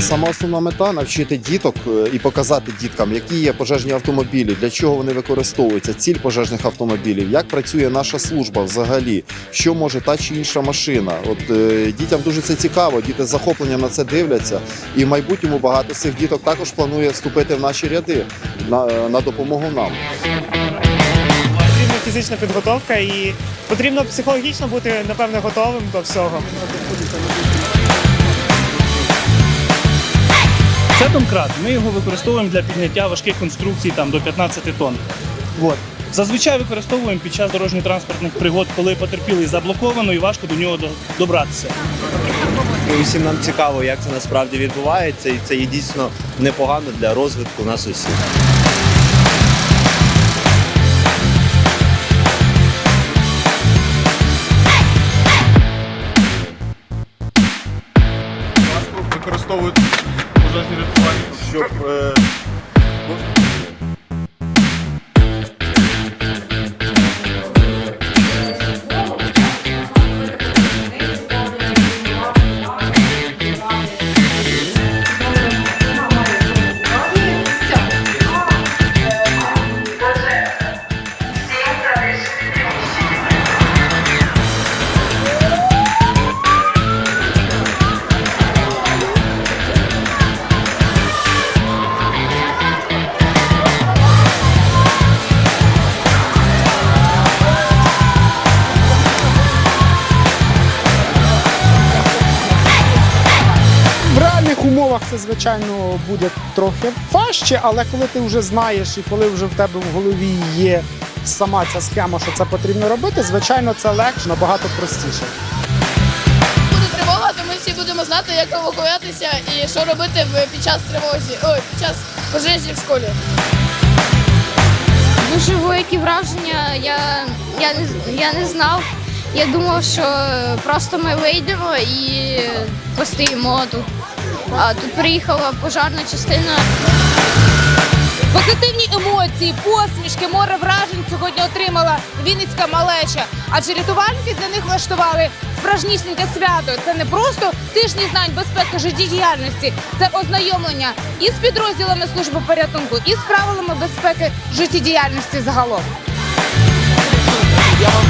Сама основна мета навчити діток е, і показати діткам, які є пожежні автомобілі, для чого вони використовуються, ціль пожежних автомобілів, як працює наша служба взагалі, що може та чи інша машина. От е, дітям дуже це цікаво, діти з захопленням на це дивляться. І в майбутньому багато цих діток також планує вступити в наші ряди на, на допомогу нам. Фізична підготовка і потрібно психологічно бути напевно готовим до всього. Це домкрат. Ми його використовуємо для підняття важких конструкцій там, до 15 тонн. От. Зазвичай використовуємо під час дорожньо-транспортних пригод, коли потерпілий заблоковано і важко до нього добратися. І Усім нам цікаво, як це насправді відбувається, і це є дійсно непогано для розвитку нас усіх. Використовують пожежні рятувальники, щоб е, умовах це, звичайно, буде трохи важче, але коли ти вже знаєш і коли вже в тебе в голові є сама ця схема, що це потрібно робити, звичайно, це легше, набагато простіше. буде тривога, то ми всі будемо знати, як евакуюватися і що робити під час тривоги, ой, під час пожежі в школі. Дуже великі враження. Я, я, не, я не знав. Я думав, що просто ми вийдемо і постоїмо тут. Тут приїхала пожарна частина. Позитивні емоції, посмішки, море вражень сьогодні отримала Вінницька малеча. Адже рятувальники для них влаштували справжнісіньке свято. Це не просто тижні знань безпеки життєдіяльності, це ознайомлення і з підрозділами служби порятунку, і з правилами безпеки життєдіяльності загалом. Я вам